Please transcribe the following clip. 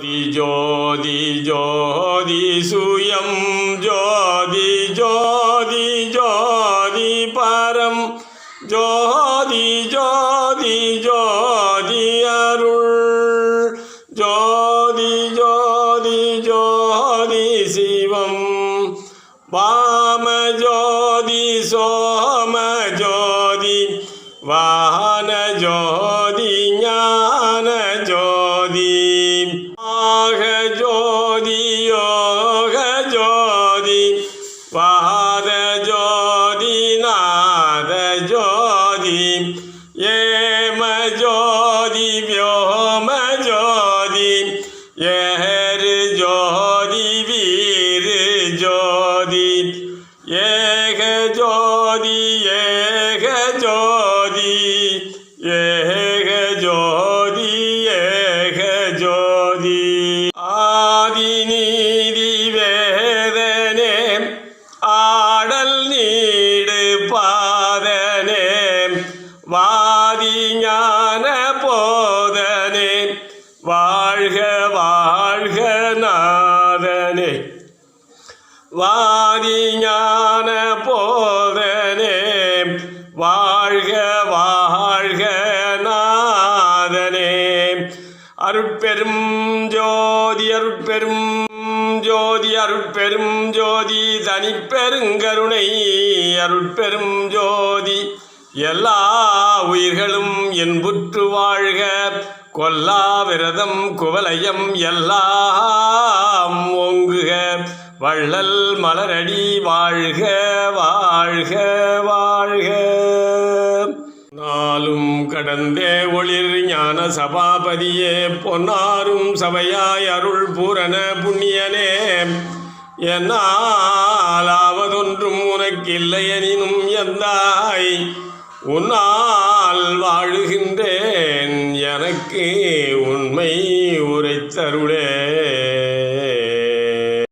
ஜோதி ஜோதி ஜோதி சுயம் ஜோதி ஜோதி ஜோதி பரம் ஜோதி ஜோதி ஜோதி அருள் ஜோதி ஜோதி ஜோதி சிவம் வாம ஜோதி சோம ஜோதி வான ஜோதி ஆக ஜோதி யோக ஜோதி வாத ஜோதி நாத ஜோதி ஏம ஜோதி வியோம ஜோதி ஏறு ஜோதி வீரு ஜோதி ஏக ஜோதி ஏக ஜோதி ஏக ஆதிநீதி வேதனே ஆடல் நீடு பாதனே வாதி ஞான போதனே வாழ்க வாழ்க நாதனே. வாதி ஞான போதனே வாழ்க அருட்பெரும் ஜோதி அருட்பெரும் ஜோதி அருட்பெரும் ஜோதி தனிப்பெருங்கருணை அருட்பெரும் ஜோதி. எல்லா உயிர்களும் என்புற்று வாழ்க கொல்லா விரதம் குவலயம் எல்லாம் ஓங்குக. வள்ளல் மலரடி வாழ்க வாழ்க வாழ்க. நாளும் கடந்தே ஒளிர் ஞான சபாபதியே பொன்னாரும் சபையாய் அருள் பூரண புண்ணியனே. என்னாலாவதொன்றும் உனக்கில்லையெனினும் எந்தாய்? உன்னால் வாழுகின்றேன் எனக்கு உண்மை உரைத்தருளே.